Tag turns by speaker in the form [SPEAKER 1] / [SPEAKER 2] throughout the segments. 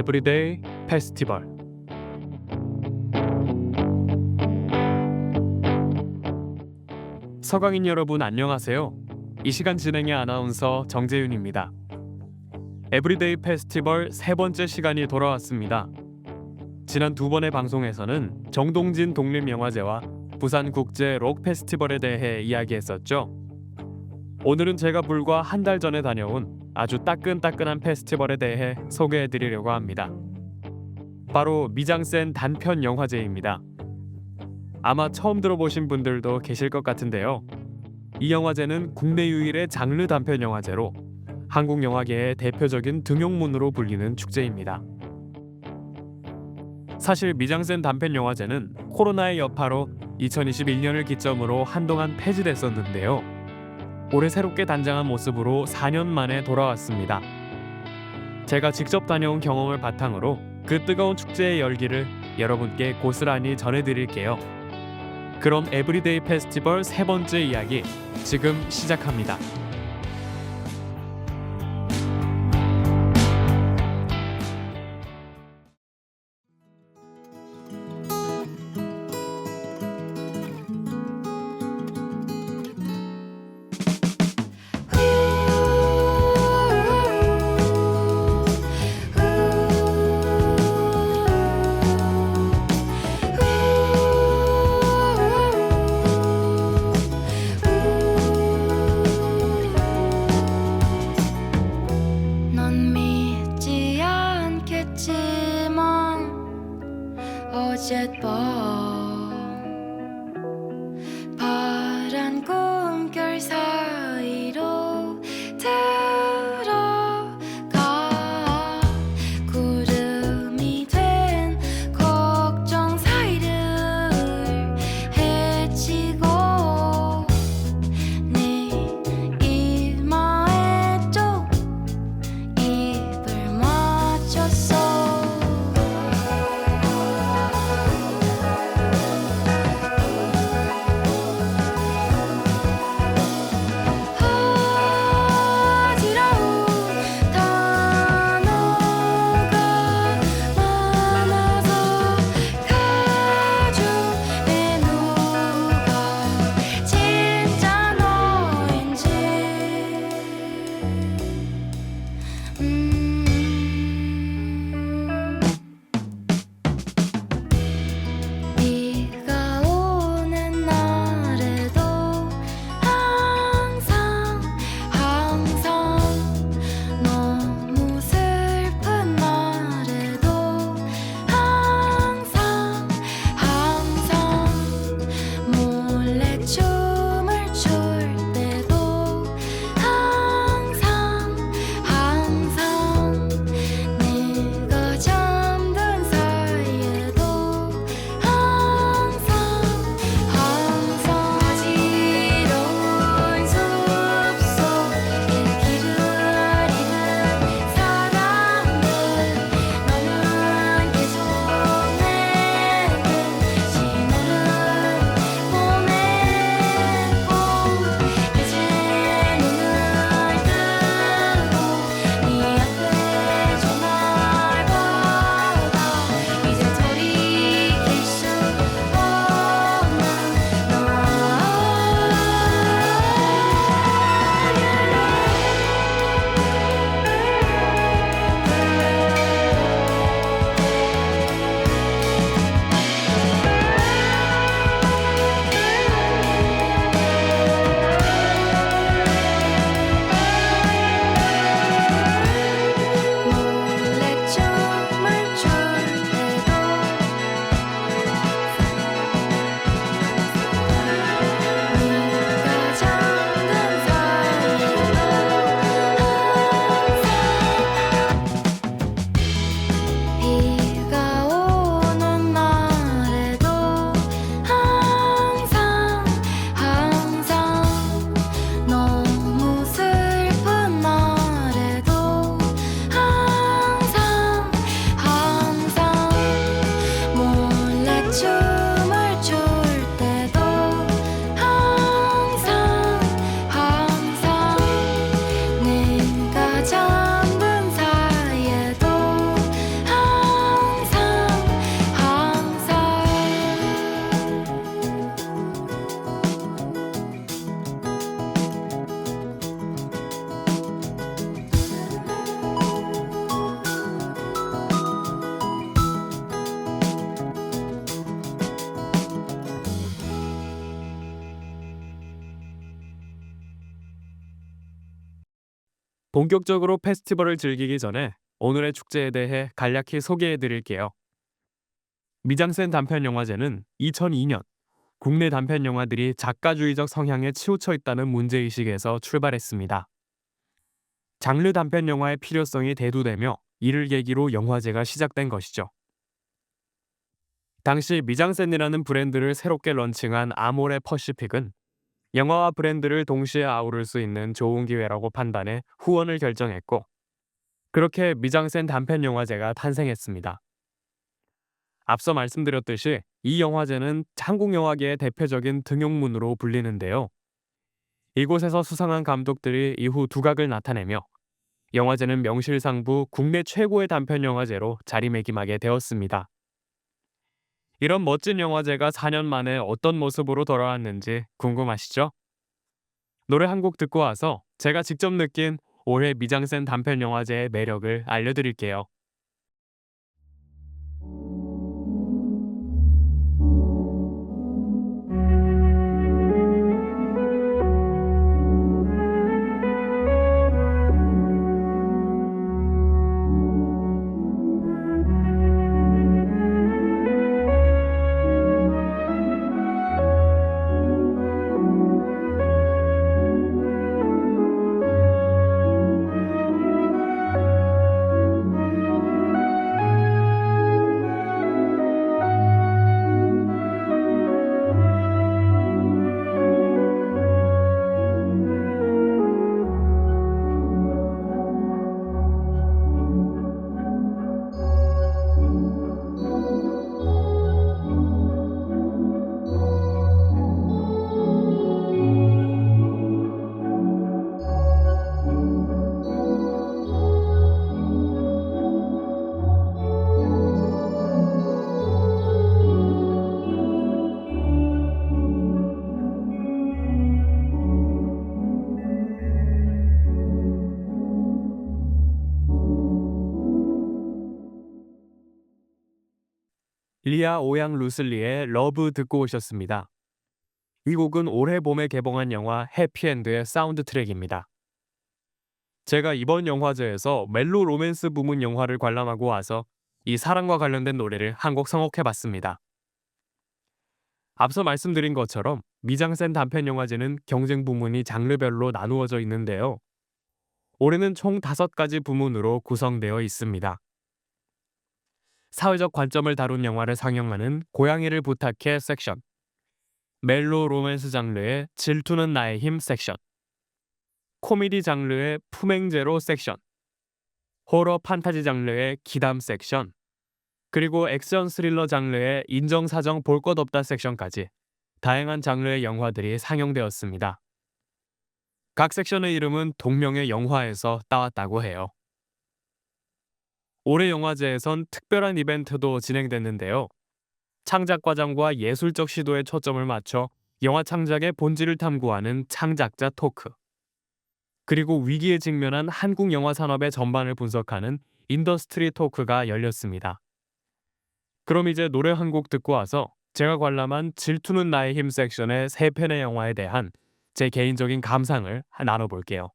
[SPEAKER 1] 에브리데이 페스티벌 서강인 여러분 안녕하세요. 이 시간 진행의 아나운서 정재윤입니다. 에브리데이 페스티벌 세 번째 시간이 돌아왔습니다. 지난 두 번의 방송에서는 정동진 독립영화제와 부산 국제 록 페스티벌에 대해 이야기했었죠. 오늘은 제가 불과 한 달 전에 다녀온 아주 따끈따끈한 페스티벌에 대해 소개해 드리려고 합니다. 바로 미장센 단편 영화제입니다. 아마 처음 들어보신 분들도 계실 것 같은데요. 이 영화제는 국내 유일의 장르 단편 영화제로 한국 영화계의 대표적인 등용문으로 불리는 축제입니다. 사실 미장센 단편 영화제는 코로나의 여파로 2021년을 기점으로 한동안 폐지됐었는데요. 올해 새롭게 단장한 모습으로 4년 만에 돌아왔습니다. 제가 직접 다녀온 경험을 바탕으로 그 뜨거운 축제의 열기를 여러분께 고스란히 전해드릴게요. 그럼 에브리데이 페스티벌 세 번째 이야기 지금 시작합니다. 본격적으로 페스티벌을 즐기기 전에 오늘의 축제에 대해 간략히 소개해 드릴게요. 미장센 단편 영화제는 2002년 국내 단편 영화들이 작가주의적 성향에 치우쳐 있다는 문제의식에서 출발했습니다. 장르 단편 영화의 필요성이 대두되며 이를 계기로 영화제가 시작된 것이죠. 당시 미장센이라는 브랜드를 새롭게 런칭한 아모레 퍼시픽은 영화와 브랜드를 동시에 아우를 수 있는 좋은 기회라고 판단해 후원을 결정했고 그렇게 미장센 단편 영화제가 탄생했습니다. 앞서 말씀드렸듯이 이 영화제는 한국 영화계의 대표적인 등용문으로 불리는데요. 이곳에서 수상한 감독들이 이후 두각을 나타내며 영화제는 명실상부 국내 최고의 단편 영화제로 자리매김하게 되었습니다. 이런 멋진 영화제가 4년 만에 어떤 모습으로 돌아왔는지 궁금하시죠? 노래 한 곡 듣고 와서 제가 직접 느낀 올해 미장센 단편 영화제의 매력을 알려드릴게요. 리아 오양 루슬리의 러브 듣고 오셨습니다. 이 곡은 올해 봄에 개봉한 영화 해피엔드의 사운드 트랙입니다. 제가 이번 영화제에서 멜로 로맨스 부문 영화를 관람하고 와서 이 사랑과 관련된 노래를 한 곡 선곡해 봤습니다. 앞서 말씀드린 것처럼 미장센 단편 영화제는 경쟁 부문이 장르별로 나누어져 있는데요. 올해는 총 5가지 부문으로 구성되어 있습니다. 사회적 관점을 다룬 영화를 상영하는 고양이를 부탁해 섹션, 멜로 로맨스 장르의 질투는 나의 힘 섹션, 코미디 장르의 품행제로 섹션, 호러 판타지 장르의 기담 섹션, 그리고 액션 스릴러 장르의 인정사정 볼 것 없다 섹션까지 다양한 장르의 영화들이 상영되었습니다. 각 섹션의 이름은 동명의 영화에서 따왔다고 해요. 올해 영화제에선 특별한 이벤트도 진행됐는데요. 창작 과정과 예술적 시도에 초점을 맞춰 영화 창작의 본질을 탐구하는 창작자 토크. 그리고 위기에 직면한 한국 영화 산업의 전반을 분석하는 인더스트리 토크가 열렸습니다. 그럼 이제 노래 한 곡 듣고 와서 제가 관람한 질투는 나의 힘 섹션의 세 편의 영화에 대한 제 개인적인 감상을 나눠볼게요.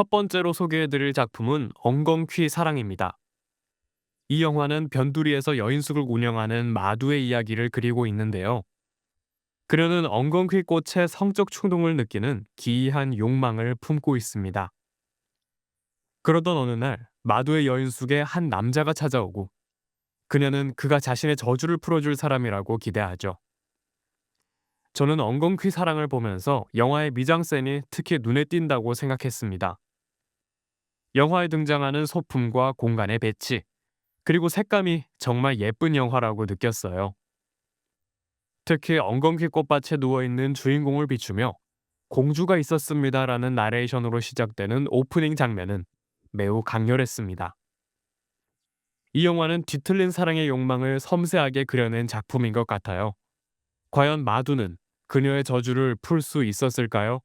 [SPEAKER 1] 첫 번째로 소개해드릴 작품은 엉겅퀴 사랑입니다. 이 영화는 변두리에서 여인숙을 운영하는 마두의 이야기를 그리고 있는데요. 그녀는 엉겅퀴 꽃에 성적 충동을 느끼는 기이한 욕망을 품고 있습니다. 그러던 어느 날 마두의 여인숙에 한 남자가 찾아오고 그녀는 그가 자신의 저주를 풀어줄 사람이라고 기대하죠. 저는 엉겅퀴 사랑을 보면서 영화의 미장센이 특히 눈에 띈다고 생각했습니다. 영화에 등장하는 소품과 공간의 배치, 그리고 색감이 정말 예쁜 영화라고 느꼈어요. 특히 엉겅퀴 꽃밭에 누워있는 주인공을 비추며 공주가 있었습니다라는 나레이션으로 시작되는 오프닝 장면은 매우 강렬했습니다. 이 영화는 뒤틀린 사랑의 욕망을 섬세하게 그려낸 작품인 것 같아요. 과연 마두는 그녀의 저주를 풀 수 있었을까요?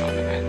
[SPEAKER 2] shopping.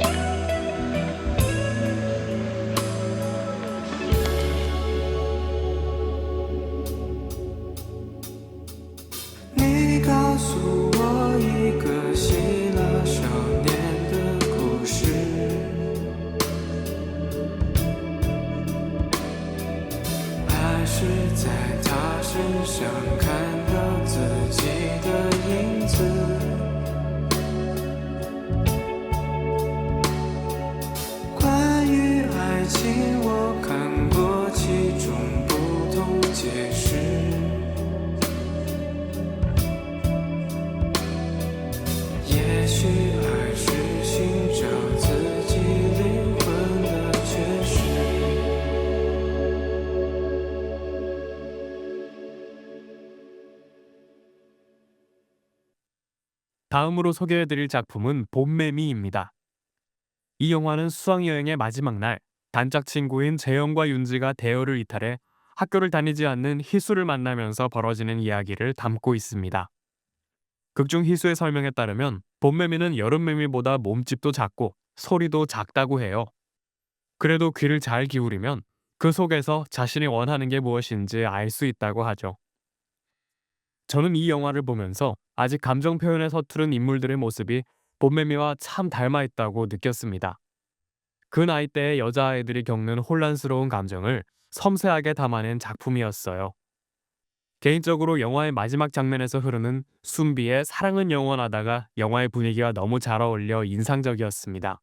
[SPEAKER 1] 다음으로 소개해드릴 작품은 봄매미입니다. 이 영화는 수학여행의 마지막 날 단짝 친구인 재영과 윤지가 대여를 이탈해 학교를 다니지 않는 희수를 만나면서 벌어지는 이야기를 담고 있습니다. 극중 희수의 설명에 따르면 봄매미는 여름매미보다 몸집도 작고 소리도 작다고 해요. 그래도 귀를 잘 기울이면 그 속에서 자신이 원하는 게 무엇인지 알 수 있다고 하죠. 저는 이 영화를 보면서 아직 감정 표현에 서투른 인물들의 모습이 봄매미와 참 닮아 있다고 느꼈습니다. 그 나이대의 여자아이들이 겪는 혼란스러운 감정을 섬세하게 담아낸 작품이었어요. 개인적으로 영화의 마지막 장면에서 흐르는 순비의 사랑은 영원하다가 영화의 분위기와 너무 잘 어울려 인상적이었습니다.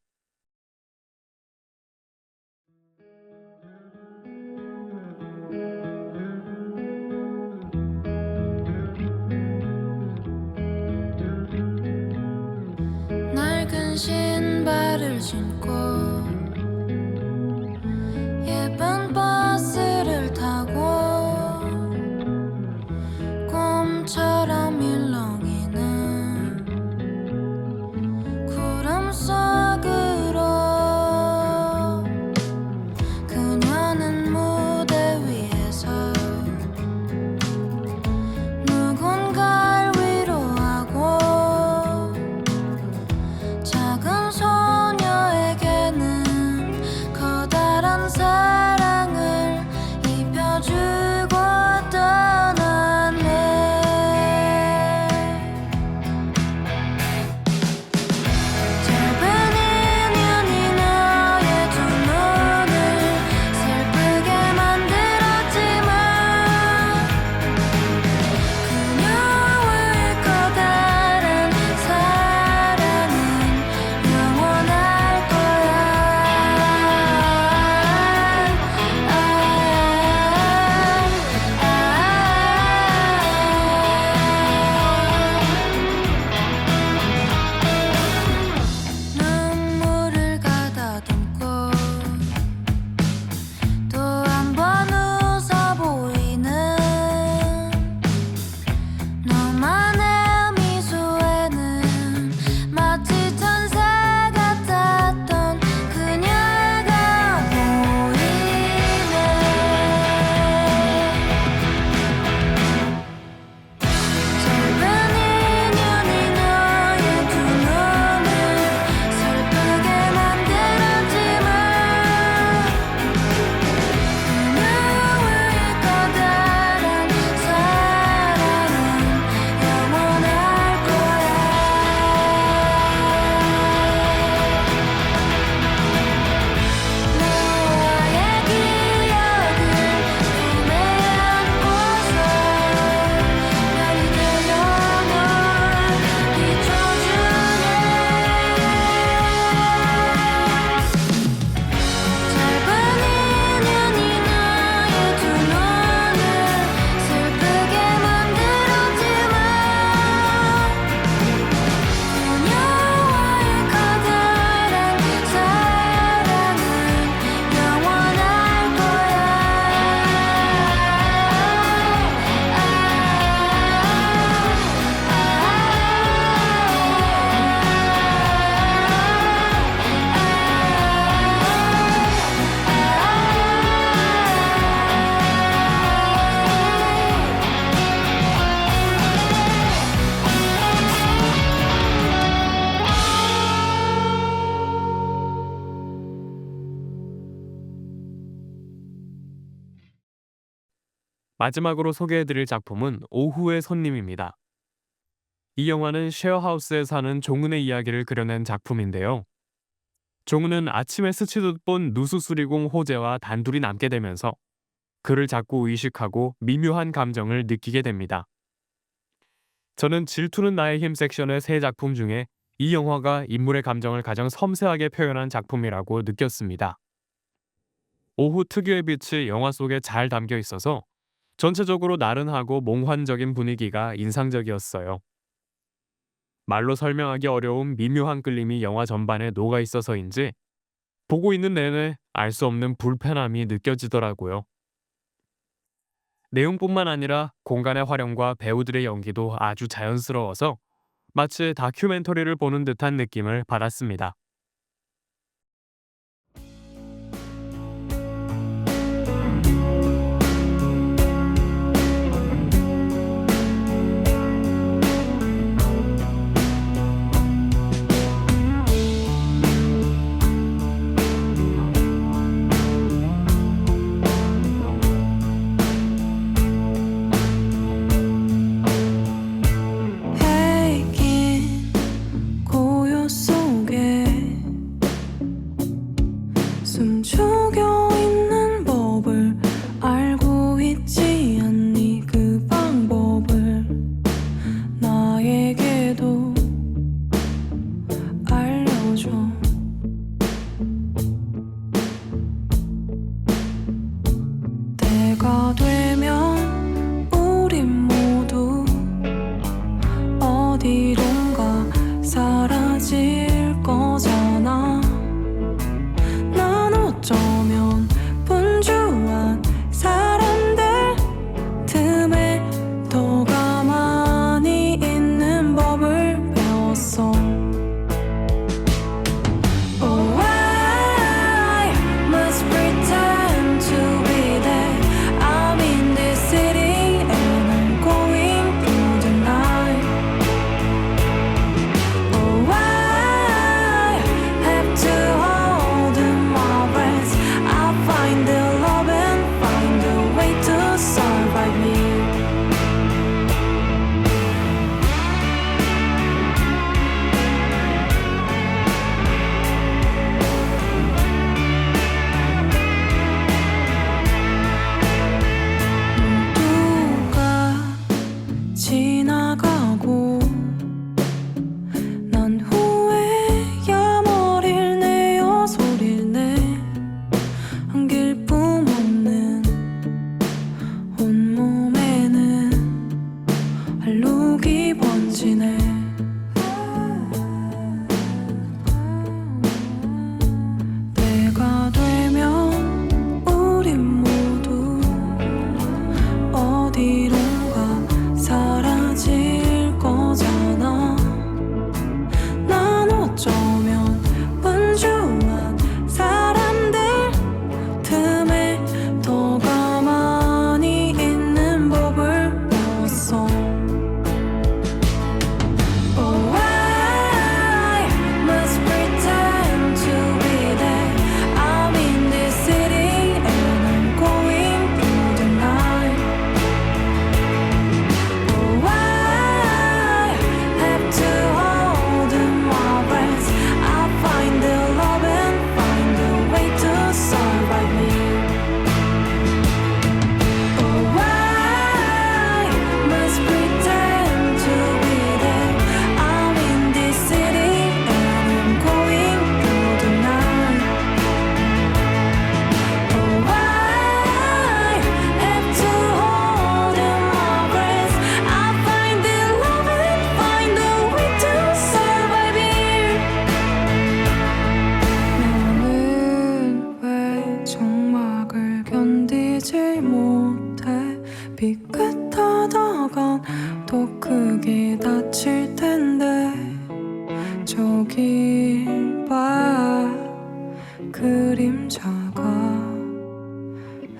[SPEAKER 3] 신발을 신고
[SPEAKER 1] 마지막으로 소개해드릴 작품은 오후의 손님입니다. 이 영화는 쉐어하우스에 사는 종은의 이야기를 그려낸 작품인데요. 종은은 아침에 스치듯 본 누수수리공 호재와 단둘이 남게 되면서 그를 자꾸 의식하고 미묘한 감정을 느끼게 됩니다. 저는 질투는 나의 힘 섹션의 세 작품 중에 이 영화가 인물의 감정을 가장 섬세하게 표현한 작품이라고 느꼈습니다. 오후 특유의 빛이 영화 속에 잘 담겨 있어서 전체적으로 나른하고 몽환적인 분위기가 인상적이었어요. 말로 설명하기 어려운 미묘한 끌림이 영화 전반에 녹아 있어서인지 보고 있는 내내 알 수 없는 불편함이 느껴지더라고요. 내용뿐만 아니라 공간의 활용과 배우들의 연기도 아주 자연스러워서
[SPEAKER 3] 마치 다큐멘터리를 보는 듯한 느낌을 받았습니다.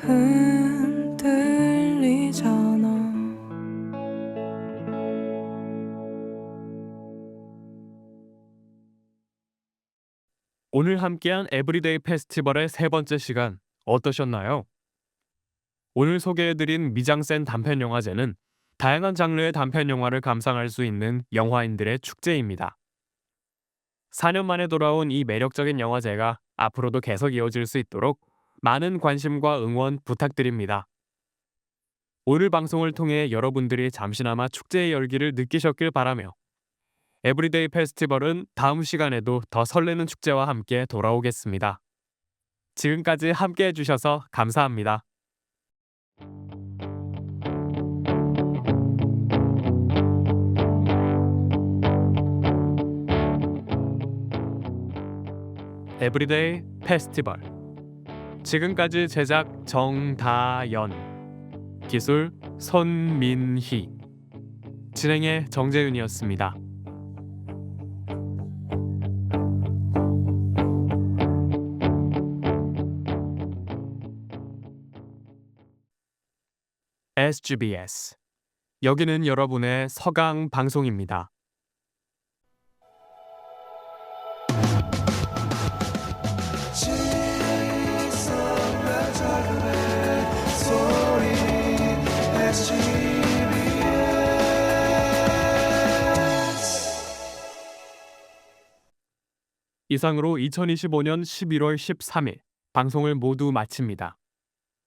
[SPEAKER 4] 흔들리잖아
[SPEAKER 3] 오늘 함께한 에브리데이 페스티벌의 세 번째 시간 어떠셨나요? 오늘 소개해드린 미장센 단편 영화제는 다양한 장르의 단편 영화를 감상할 수 있는 영화인들의 축제입니다. 4년 만에 돌아온 이 매력적인 영화제가 앞으로도 계속 이어질 수 있도록 많은 관심과 응원 부탁드립니다. 오늘 방송을 통해 여러분들이 잠시나마 축제의 열기를 느끼셨길 바라며 에브리데이 페스티벌은 다음 시간에도 더 설레는 축제와 함께 돌아오겠습니다. 지금까지 함께 해주셔서 감사합니다. 에브리데이 페스티벌 지금까지 제작 정다연 기술 손민희 진행의 정재윤이었습니다.
[SPEAKER 1] SGBS 여기는 여러분의 서강 방송입니다. 이상으로 2025년 11월 13일 방송을 모두 마칩니다.